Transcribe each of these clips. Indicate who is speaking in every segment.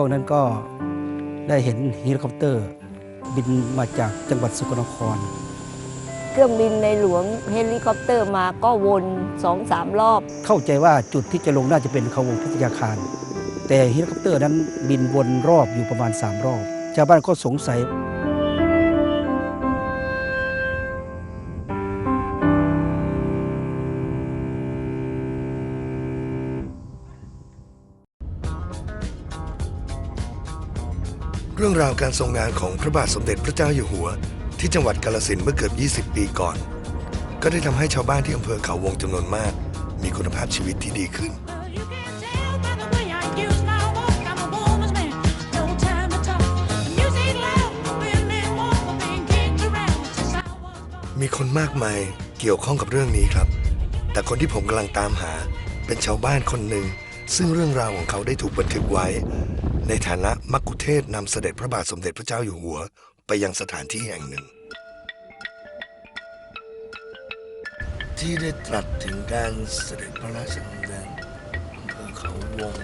Speaker 1: ช่วงนั้นก็ได้เห็นเฮลิคอปเตอร์ บินมาจากจังหวัดสกลนคร
Speaker 2: เครื่องบินในหลวงเฮลิคอปเตอร์มาก็วนสองสามรอบ
Speaker 1: เข้าใจว่าจุดที่จะลงน่าจะเป็นเขาวงพิทยาคาร แต่เฮลิคอปเตอร์นั้นบินวนรอบอยู่ประมาณ 3 รอบ ชาวบ้านก็สงสัย
Speaker 3: รื่องราวการทรงงานของพระบาทสมเด็จพระเจ้าอยู่หัว ที่จังหวัดกาลสินเมื่อเกือบ 20 ปีก่อน ก็ได้ทำให้ชาวบ้านที่อำเภอเขาวงจำนวนมาก มีคุณภาพชีวิตที่ดีขึ้น มีคนมากมายเกี่ยวข้องกับเรื่องนี้ครับ แต่คนที่ผมกำลังตามหาเป็นชาวบ้านคนหนึ่งซึ่งเรื่องราวของเขาได้ถูกบันทึกไว้ ในฐานะมักคุเทศก์นำเสด็จพระบาทสมเด็จพระเจ้าอยู่หัว ไปยังสถานที่แห่งหนึ่ง ที่ได้ตรัสถึงการเสด็จพระราชดำเนินอำเภอเขาวง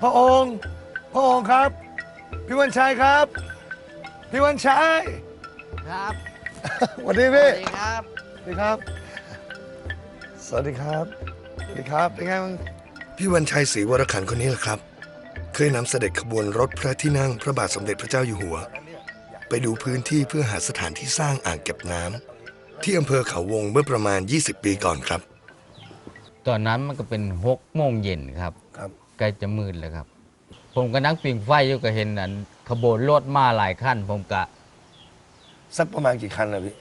Speaker 4: พระองค์พระองค์ครับ พี่วันชัยครับ พี่วันชัย
Speaker 5: ครับ
Speaker 4: สวัสดี
Speaker 5: ส
Speaker 4: พี่
Speaker 5: วัสดีครับ
Speaker 4: สวัส ดีครับ สวัสดีครับ สวัสดีครับ เป็นไงบ้าง
Speaker 3: พี่วันชัยศรีวรขันธ์คนนี้แหละครับ เคยนำเสด็จขบวนรถพระที่นั่งพระบาทสมเด็จพระเจ้าอยู่หัว ไปดูพื้นที่เพื่อหาสถานที่สร้างอ่างเก็บน้ำที่อำเภอเขาวงเมื่อประมาณ 20 ปีก่อนครับ
Speaker 5: ตอนนั้นมันก็เป็นหกโมงเย็นครับ
Speaker 4: ครับ
Speaker 5: ใกล้จะมืดแล้วครับ ผมก็นั่งปิงไฟอยู่ก็เห็นอันขบวนรถมาหลายขั้น ผมก็
Speaker 4: สักประมาณกี่คันนะพี่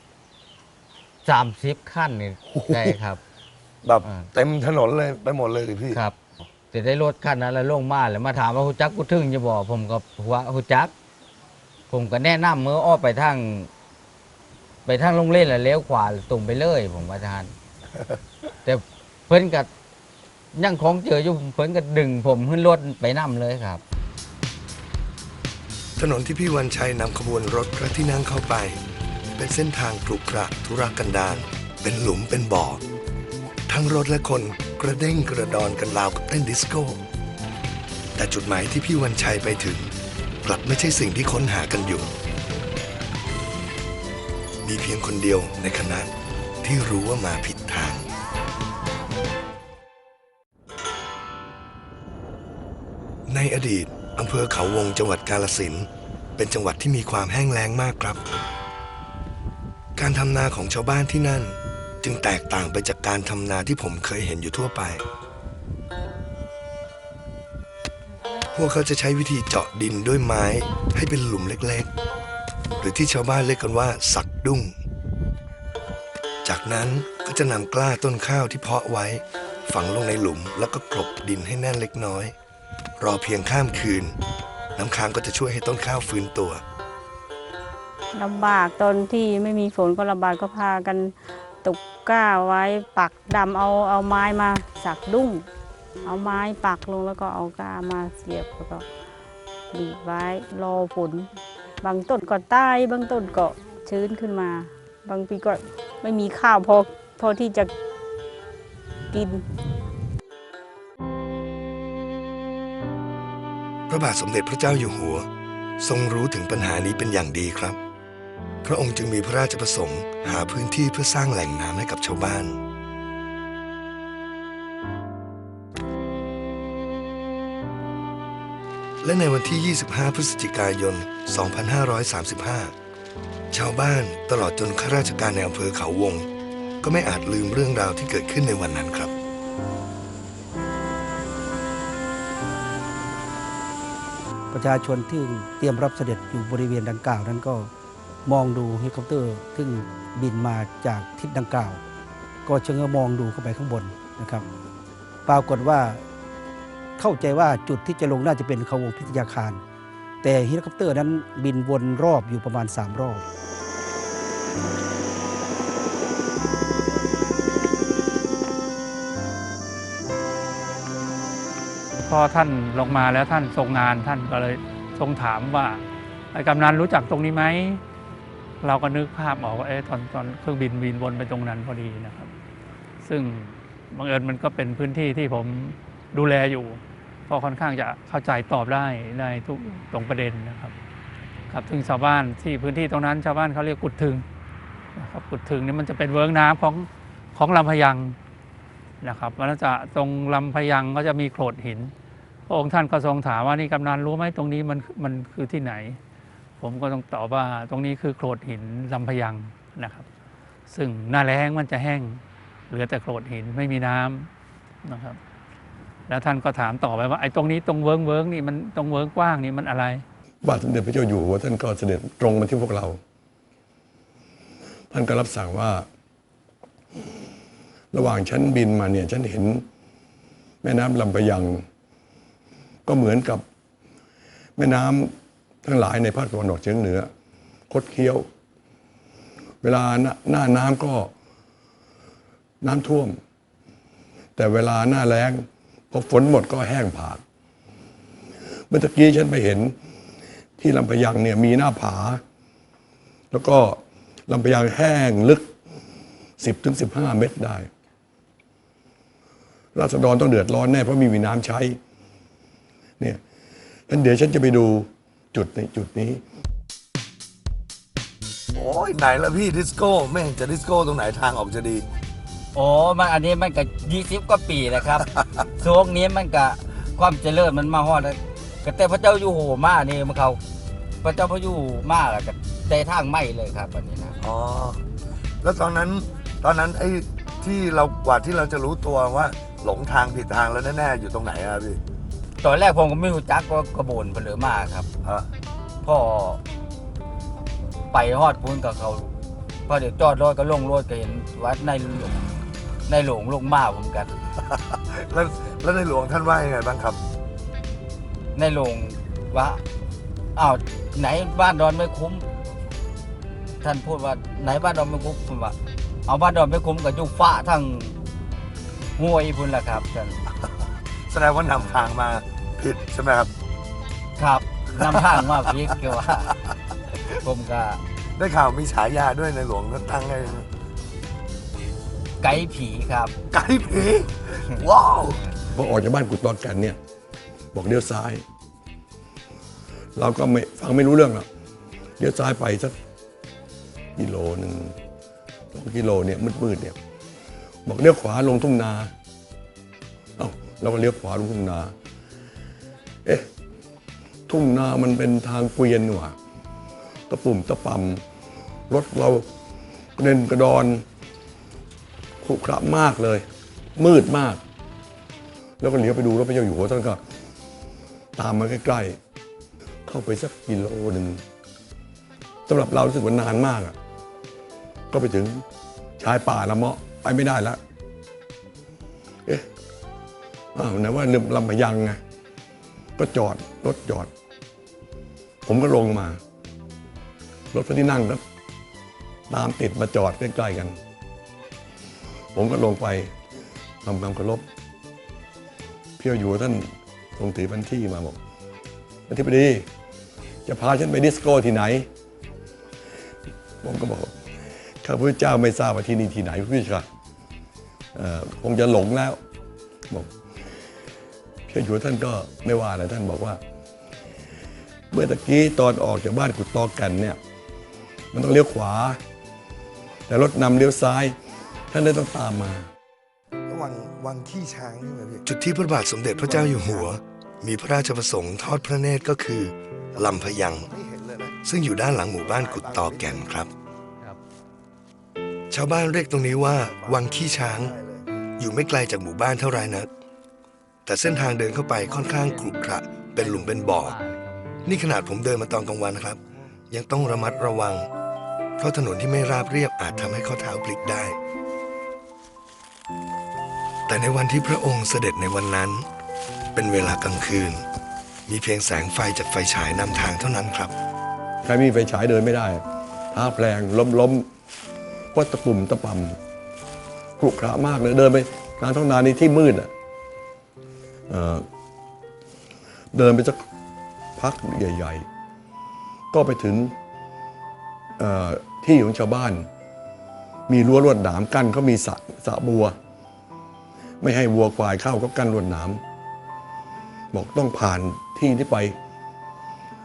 Speaker 5: สามสิบขั้นนี่ได้ครับ
Speaker 4: แบบ
Speaker 5: อ่า
Speaker 4: เต็มถนนเลยไปหมดเลยดิพี่
Speaker 5: ครับแต่ได้รถขั้นนั้นแล้วลงมาแล้วมาถามว่าฮูจักกูถึงจะบอกผมก็ว่าฮูจัก ผมก็แนะนำมืออ้อไปทางไปทางโรงเล่นแล้วเลี้ยวขวาตรงไปเลย ผมว่าทาน แต่เพิ่นก็ยังของเจออยู่เพิ่นก็ดึง ผมขึ้นรถไปนํเลยครับ
Speaker 3: ถนนที่พี่วันชัยนำขบวนรถพระที่นั่งเข้าไป เป็นเส้นทางกรุขระธุรกันดารเป็นหลุมเป็นบ่อ ทั้งรถและคนกระเด้งกระดอนกันราวกับเต้นดิสโก้ แต่จุดหมายที่พี่วันชัยไปถึง กลับไม่ใช่สิ่งที่ค้นหากันอยู่ มีเพียงคนเดียวในคณะที่รู้ว่ามาผิดทางในอดีตอำเภอเขาวงจังหวัดกาลสินเป็นจังหวัดที่มีความแห้งแล้งมากครับ การทำนาของชาวบ้านที่นั่น จึงแตกต่างไปจากการทำนาที่ผมเคยเห็นอยู่ทั่วไป พวกเขาจะใช้วิธีเจาะดินด้วยไม้ให้เป็นหลุมเล็กๆ หรือที่ชาวบ้านเรียกกันว่าสักดุ้ง จากนั้นก็จะนำกล้าต้นข้าวที่เพาะไว้ ฝังลงในหลุมแล้วก็กลบดินให้แน่นเล็กน้อย รอเพียงข้ามคืน น้ำค้างก็จะช่วยให้ต้นข้าวฟื้นตัว
Speaker 6: ลำบากตอนที่ไม่มีฝนก็ลำบากก็พากันตกก้าไว้ปักดำเอาเอาไม้มาสักดุ้ง เอาไม้ปักลงแล้วก็เอาก้ามาเสียบแล้วก็บีบไว้รอฝนบางต้นก็ตายบางต้นก็ชื้นขึ้นมา บางปีก็ไม่มีข้าวพอพอที่จะกิน
Speaker 3: พระบาทสมเด็จพระเจ้าอยู่หัว ทรงรู้ถึงปัญหานี้เป็นอย่างดีครับ พระองค์จึงมีพระราชประสงค์หาพื้นที่เพื่อสร้างแหล่งน้ำให้กับชาวบ้าน และในวันที่ 25 พฤศจิกายน 2535 ชาวบ้านตลอดจนข้าราชการในอำเภอเขาวง ก็ไม่อาจลืมเรื่องราวที่เกิดขึ้นในวันนั้นครับ
Speaker 1: ประชาชนที่เตรียมรับเสด็จอยู่บริเวณดังกล่าวนั้นก็ มองดูเฮลิคอปเตอร์ ซึ่งบินมาจากทิศดังกล่าว ก็ชะเง้อมองดูเข้าไปข้างบนนะครับ ปรากฏว่าเข้าใจว่าจุดที่จะลงน่าจะเป็นเขาวงพิทยาคาร แต่เฮลิคอปเตอร์นั้นบินวนรอบอยู่ประมาณ 3 รอบ
Speaker 7: พอท่านลงมาแล้วท่านทรงงานท่านก็เลยทรงถามว่าไอ้กำนันรู้จักตรงนี้ไหม เราก็นึกภาพออกว่าเอ๊ะตอนตอนเครื่องบินบินวนไปตรงนั้นพอดีนะครับ ซึ่งบังเอิญมันก็เป็นพื้นที่ที่ผมดูแลอยู่ก็ค่อนข้างจะเข้าใจตอบได้ในทุกตรงประเด็นนะครับ ครับซึ่งชาวบ้านที่พื้นที่ตรงนั้นชาวบ้านเขาเรียกกุดถึงนะครับกุดถึงนี่มันจะเป็นเวิร์กน้ำของของลำพะยังนะครับมันจะตรงลำพะยังก็จะมีโขดหิน พระองค์ท่านก็ทรงถามว่านี่กำนันรู้ไหมตรงนี้มันมันคือที่ไหน ผมก็ต้องตอบว่าตรงนี้คือโขดหินลำพยังนะครับ ซึ่งหน้าแล้งมันจะแห้ง เหลือแต่โขดหินไม่มีน้ำนะครับ แล้วท่านก็ถามต่อไปว่าไอ้ตรงนี้ตรงเวิร์กเวิร์กนี่มันตรงเวิร์กกว้างนี่มันอะไร
Speaker 8: บาทสมเด็จพระเจ้าอยู่หัวท่านก็เสด็จตรงมาที่พวกเรา ท่านก็รับสั่งว่า ระหว่างฉันบินมาเนี่ยฉันเห็นแม่น้ำลำปะยัง ก็เหมือนกับแม่น้ำ ทั้งหลายในภาคตะวันออกเฉียงเหนือ คดเคี้ยว เวลาหน้าน้าน้ำก็น้ำท่วม แต่เวลาหน้าแล้งพอฝนหมดก็แห้งผากเมื่อตะกี้ฉันไปเห็นที่ลำพะยังเนี่ยมีหน้าผา แล้วก็ลำพะยังแห้งลึก 10ถึงเมตรได้ ราษฎรต้องเดือดร้อนแน่เพราะไมีมีน้ำใช้เนี่ยงั้นเดี๋ยวฉันจะไปดู จุดในจุดนี้
Speaker 4: โอ้ยไหนละพี่ดิสโก้ไม่เห็นจะดิสโก้ตรงไหนทางออกจะดี
Speaker 5: โอ้มันอันนี้มันก็ยี่สิบกว่าปีแล้วครับ ช่วงนี้มันก็ความเจริญมันมาฮอดแล้วก็แต่พระเจ้าอยู่หัวมานี่มันเขาพระเจ้าพระอยู่มาแล้วก็แต่ทางไม่เลยครับอันนี้นะ
Speaker 4: อ๋อ แล้วตอนนั้นตอนนั้นไอ้ที่เรากว่าที่เราจะรู้ตัวว่า หลงทางผิดทางแล้วแน่ๆอยู่ตรงไหนอะพี่
Speaker 5: ตอนแรกผมก็ไม่รู้จักก็กระโบนไปเลยมาครับ
Speaker 4: ฮะ
Speaker 5: พ่อไปฮอดพุ้นกับเขาพอเดี๋ยวจอดรถก็ลงรถก็เห็นวัดในหลวงในหลวงลงมาผมกัน
Speaker 4: แล้วแล้วในหลวงท่านว่ายังไงบ้างครับ
Speaker 5: ในหลวงว่าอ้าวไหนบ้านดอนไม่คุ้ม ท่านพูดว่าไหนบ้านดอนไม่คุ้มผมว่าเอาบ้านดอนไม่คุ้มกับยุฟ้าทั้งห้วยพุ่นละครับท่าน
Speaker 4: แส ดงว่านำทางมาผิดใช่ไหมครับ
Speaker 5: ครับนำทางมาพีกคือว่า ผมก็
Speaker 4: ได้ข่าวมีฉายาด้วยในหลวงท่านตั้งให้
Speaker 5: ไกด์ผีครับ
Speaker 4: ไก่ผีว้าว
Speaker 8: พอออกจากบ้านกุดตอนกันเนี่ย บอกเลี้ยวซ้าย เราก็ไม่ฟังไม่รู้เรื่องหรอกเลี้ยวซ้ายไปสักกิโลหนึ่งสองกิโลเนี่ยมืดๆเนี่ย บอกเลี้ยวขวาลงทุ่งนา เอ้าเราก็เลี้ยวขวาลงทุ่งนา เอ๊ะ ทุ่งนามันเป็นทางเกวียนนี่หว่าตะปุ่มตะปำรถเรากระเด็นกระดอนขรุขระมากเลย มืดมาก แล้วก็เลี้ยวไปดูรถพระเจ้าอยู่หัวท่านก็ ตามมาใกล้ๆ เข้าไปสักกิโลหนึ่งสำหรับเรารู้สึกว่านานมากอะ ก็ไปถึงชายป่าละเมาะไปไม่ได้แล้วเอ๊ะ อ้าวไหนว่าลืมลำพยังไงก็จอดรถจอด ผมก็ลงมา รถพระที่นั่งก็ตามติดมาจอดใกล้ๆกัน ผมก็ลงไปทำความเคารพเพี่ยวอยู่ท่านทรงถือบัญชีมาบอกอธิบดี จะพาฉันไปดิสโก้ที่ไหน ผมก็บอกข้าพเจ้าไม่ทราบว่าที่นี่ที่ไหนพี่ค่ะคงจะหลงแล้วบอก เพี่ยวอยู่ท่านก็ไม่ว่าอะไรท่านบอกว่า เมื่อตะกี้ตอนออกจากบ้านกุดตอกันเนี่ยมันต้องเลี้ยวขวา แต่รถนำเลี้ยวซ้าย ท่านเลยต้องตามมา
Speaker 4: ระวังวังขี้ช้างใช่ไหมพี่
Speaker 3: จุดที่พระบาทสมเด็จพระเจ้าอยู่หัว มีพระราชประสงค์ทอดพระเนตรก็คือลำพะยัง
Speaker 4: ไม่เห็นเลยนะ
Speaker 3: ซึ่งอยู่ด้านหลังหมู่บ้านกุดตอแก่นครับ ชาวบ้านเรียกตรงนี้ว่า วังขี้ช้าง อยู่ไม่ไกลจากหมู่บ้านเท่าไรนัก แต่เส้นทางเดินเข้าไปค่อนข้างขรุขระ เป็นหลุมเป็นบ่อ นี่ขนาดผมเดินมาตอนกลางวันนะครับ ยังต้องระมัดระวัง เพราะถนนที่ไม่ราบเรียบอาจทำให้ข้อเท้าพลิกได้ แต่ในวันที่พระองค์เสด็จในวันนั้น เป็นเวลากลางคืน มีเพียงแสงไฟจากไฟฉายนำทางเท่านั้นครับ
Speaker 8: ใครมีไฟฉายเดินไม่ได้ท้าแพลงล้มล้มเพราะตะปุ่มตะปำขรุขระมากเลยเดินไปกลางท้องนานี่ที่มืดอะ เดินไปสักพักใหญ่ ๆ ก็ไปถึงเอ่อที่ของชาวบ้าน มีรั้วลวดหนามกั้นเขามีสระสะบัว ไม่ให้วัวควายเข้าก็กั้นลวดหนามบอกต้องผ่านที่นี้ไป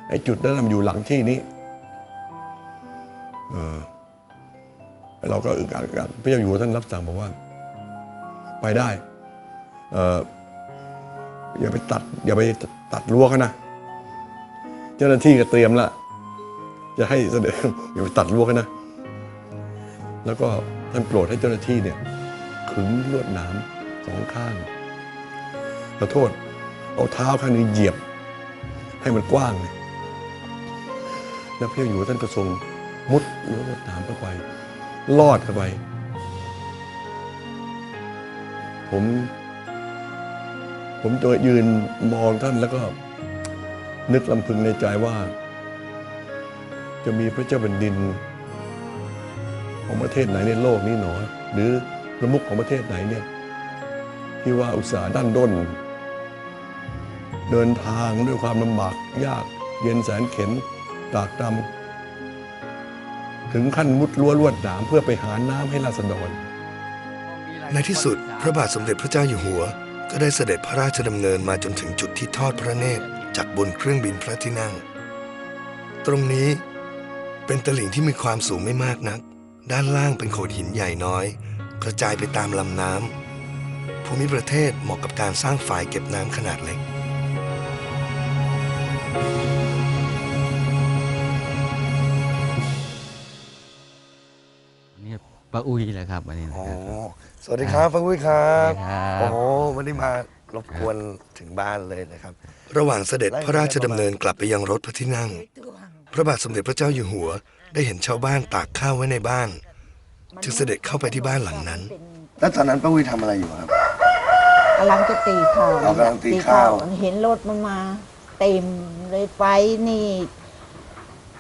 Speaker 8: ไอ้จุดนั้นมันอยู่หลังที่นี้เเราก็อึกอักอึกอักพระเจ้าอยู่ท่านรับสั่งบอกว่า ไปได้ อย่าไปตัด อย่าไปตัดรั้วเขานะ เจ้าหน้าที่ก็เตรียมละจะให้เสด็จอย่าไปตัดรั้วเขานะ แล้วก็ท่านโปรดให้เจ้าหน้าที่เนี่ยขึงลวดหนามสองข้างขอโทษ เอาเท้าข้างนึงเหยียบ ให้มันกว้างเลยแล้วพระเจ้าอยู่ท่านก็ทรงมุดลวดหนามเข้าไปลอดเข้าไป ผม ผมตัวยืนมองท่านแล้วก็นึกลำพึงในใจว่า จะมีพระเจ้าแผ่นดิน ของประเทศไหนในโลกนี้หนอ หรือประมุขของประเทศไหนเนี่ยที่ว่าอุตสาห์ด้านด้น เดินทางด้วยความลำบากยากเย็นแสนเข็นตากตำถึงขั้นมุดรั้วลวดหนามเพื่อไปหาน้ำให้ราษฎร
Speaker 3: ในที่สุดพระบาทสมเด็จพระเจ้าอยู่หัว ก็ได้เสด็จพระราชดำเนินมาจนถึงจุดที่ทอดพระเนตรจากบนเครื่องบินพระที่นั่ง ตรงนี้เป็นตลิ่งที่มีความสูงไม่มากนัก ด้านล่างเป็นโขดหินใหญ่น้อย กระจายไปตามลำน้ำภูมิประเทศเหมาะกับการสร้างฝายเก็บน้ำขนาดเล็ก
Speaker 5: นี่ป้าอุ้ยแหละครับอันนี้นะ
Speaker 4: โอ้
Speaker 5: ครับ
Speaker 4: สวัสดีครับพระวุ้ยครับ
Speaker 5: สวัสดีครับ
Speaker 4: โอ้โหวันนี้มารบกวนถึงบ้านเลยนะครับ
Speaker 3: ระหว่างเสด็จพระราชดำเนินกลับไปยังรถพระที่นั่ง พระบาทสมเด็จพระเจ้าอยู่หัว ได้เห็นชาวบ้านตากข้าวไว้ในบ้าน จึงเสด็จเข้าไปที่บ้านหลังนั้น
Speaker 4: แล้วตอนนั้นป้าวุ้ยทำอะไรอยู่ครับ
Speaker 2: กำลังจะตีข้าว
Speaker 4: เรากำลังตีข้าว
Speaker 2: เห็นรถมันมา เต็มเลยไฟนี่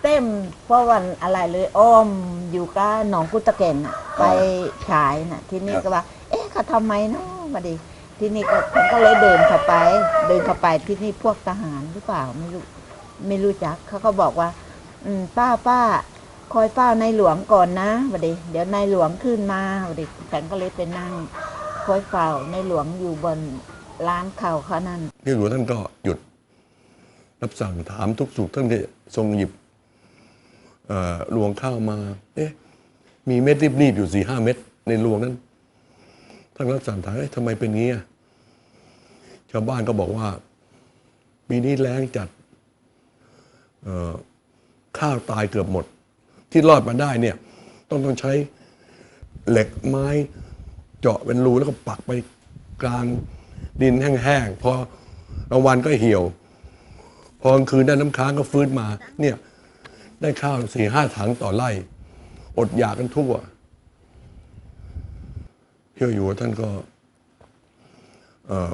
Speaker 2: เต็มเพราะวันอะไรเลยอ้อมอยู่กับหนองกุตะเกนน่ะไปฉายน่ะ ที่นี่ก็ว่า เอ๊ะเขาทำไมเนาะมาดิที่นี่ก็ผมก็เลยเดินเข้าไป เดินเข้าไปที่นี่พวกทหารหรือเปล่าไม่รู้ไม่รู้จักเขาก็บอกว่า อืม ป้าป้าคอยเฝ้าในหลวงก่อนนะมาดิเดี๋ยวนายหลวงขึ้นมามาดิฉันก็เลยไปนั่งคอยเฝ้าในหลวงอยู่บนร้านข่าวเขานั่น
Speaker 8: ที่หลวงท่านก็หยุด รับสั่งถามทุกสุขท่านก็ทรงหยิบเอ่อ รวงข้าวมา เอ๊ะ มีเม็ดรีบๆอยู่สี่ห้าเม็ดในรวงนั้นท่านรับสั่งถามเอ๊ะทำไมเป็นงี้อะชาวบ้านก็บอกว่า ปีนี้แล้งจัดข้าวตายเกือบหมด ที่รอดมาได้เนี่ย ต้องต้องใช้เหล็กไม้เจาะเป็นรูแล้วก็ปักไปกลางดินแห้งๆพอกลางวันก็เหี่ยว พอกลางคืนได้น้ำค้างก็ฟื้นมา เนี่ย ได้ข้าวสี่ห้าถังต่อไร่ อดอยากกันทั่วเที่ยวอยู่ท่านก็เอ่อ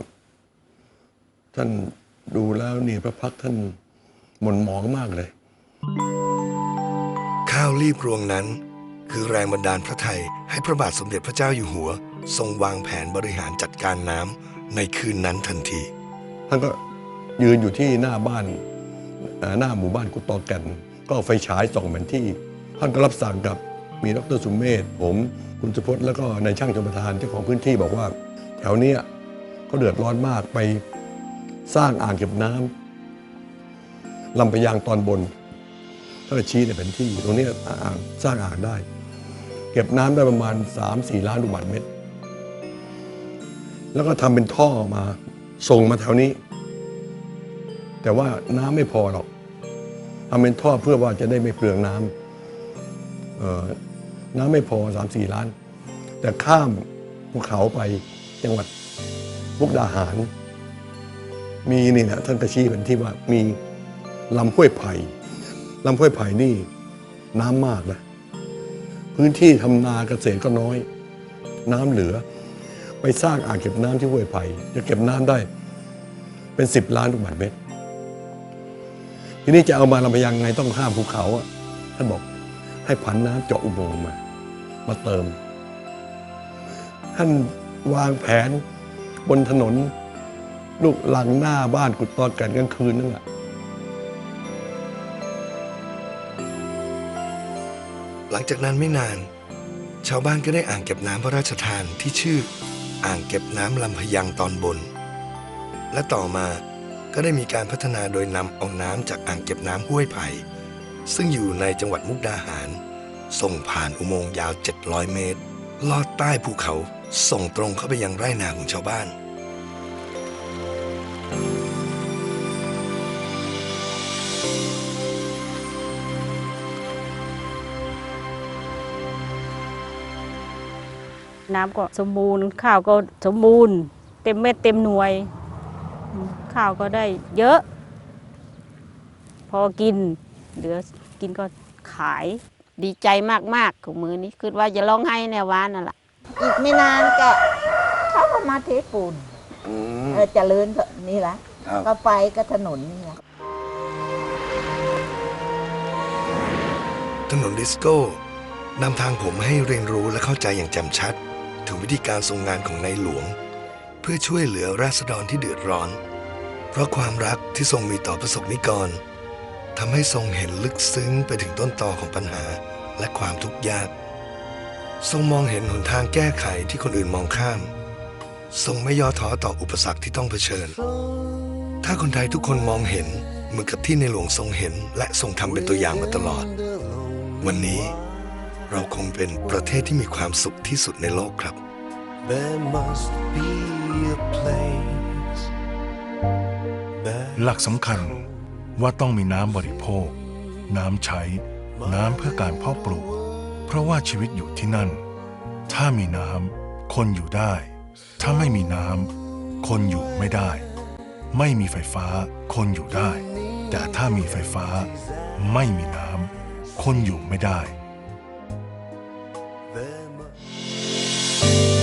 Speaker 8: ท่านดูแล้วนี่พระพักตร์ท่านหม่นหมองมากเลย
Speaker 3: ข้าวรีบรวงนั้น คือแรงบันดาลพระไทยให้พระบาทสมเด็จพระเจ้าอยู่หัว ทรงวางแผนบริหารจัดการน้ำในคืนนั้นทันที
Speaker 8: ท่านก็ยืนอยู่ที่หน้าบ้านเอ่อหน้าหมู่บ้านกุตอแก่น ก็ไฟฉายส่องแผนที่ ท่านก็รับสั่งกับมีดรสุมเมธผมคุณสุพจน์แล้วก็นายช่างชมประทานเจ้าของพื้นที่บอกว่า แถวเนี้ยเขาเดือดร้อนมากไปสร้างอ่างเก็บน้ำลำพะยางตอนบนท่านก็ชี้ในแผนที่ตรงนี้อ่างสร้างอ่างได้ เก็บน้ำได้ประมาณ 3-4 ล้านลูกบาศก์เมตร แล้วก็ทำเป็นท่อมาส่งมาแถวนี้ แต่ว่าน้ำไม่พอหรอก ทำเป็นท่อเพื่อว่าจะได้ไม่เปลืองน้ำน้ำไม่พอสามสี่ล้าน แต่ข้ามภูเขาไปจังหวัดมุกดาหาร มีนี่นะท่านกระชี้เป็นที่ว่ามีลำห้วยไผ่ลำห้วยไผ่นี่น้ำมากนะพื้นที่ทำนาเกษตรก็น้อย น้ำเหลือ ไปสร้างอ่างเก็บน้ำที่ห้วยไผ่จะเก็บน้ำได้เป็นสิบล้านลูกบาศก์เมตร ทีนี้จะเอามาลำพยังไงต้องข้ามภูเขาอะท่านบอกให้ผันน้ำเจาะอุโมงค์มา มาเติม ท่านวางแผนบนถนน ลูกหลังหน้าบ้านกุดตอนกันกลางคืนนั่นแหละ
Speaker 3: หลังจากนั้นไม่นาน ชาวบ้านก็ได้อ่างเก็บน้ำพระราชทานที่ชื่อ อ่างเก็บน้ำลำพยังตอนบน และต่อมา ก็ได้มีการพัฒนาโดยนำเอาน้ำจากอ่างเก็บน้ำห้วยไผ่ซึ่งอยู่ในจังหวัดมุกดาหาร ส่งผ่านอุโมงค์ยาว 700 เมตร ลอดใต้ภูเขาส่งตรงเข้าไปยังไร่นาของชาวบ้าน
Speaker 6: น้ำก็สมบูรณ์ข้าวก็สมบูรณ์ เต็มเม็ดเต็มหน่วย ข้าวก็ได้เยอะ พอกิน เหลือกินก็ขาย ดีใจมากๆของมือนี้คือว่าจะร้องไห้แนววานนั่นแหละ
Speaker 2: อีกไม่นานก็เขาก็มาเทปูนเออเจริญก็นี่แหละ
Speaker 4: ครับ
Speaker 2: ก็ไปก็ถนนนี่แหละ
Speaker 3: ถนนดิสโก้นำทางผมให้เรียนรู้และเข้าใจอย่างแจ่มชัด ถึงวิธีการทรงงานของในหลวง เพื่อช่วยเหลือราษฎรที่เดือดร้อน เพราะความรักที่ทรงมีต่อประสบนิกรทำให้ทรงเห็นลึกซึ้งไปถึงต้นตอของปัญหาและความทุกข์ยาก ทรงมองเห็นหนทางแก้ไขที่คนอื่นมองข้าม ทรงไม่ย่อท้อต่ออุปสรรคที่ต้องเผชิญ ถ้าคนไทยทุกคนมองเห็นเหมือนกับที่ในหลวงทรงเห็น และทรงทำเป็นตัวอย่างมาตลอด วันนี้เราคงเป็นประเทศที่มีความสุขที่สุดในโลกครับ
Speaker 9: There must be a place
Speaker 10: หลักสำคัญว่าต้องมีน้ำบริโภค น้ำใช้ น้ำเพื่อการเพาะปลูก เพราะว่าชีวิตอยู่ที่นั่น ถ้ามีน้ำคนอยู่ได้ ถ้าไม่มีน้ำคนอยู่ไม่ได้ ไม่มีไฟฟ้า คนอยู่ได้ แต่ถ้ามีไฟฟ้า ไม่มีน้ำคนอยู่ไม่ได้
Speaker 9: There must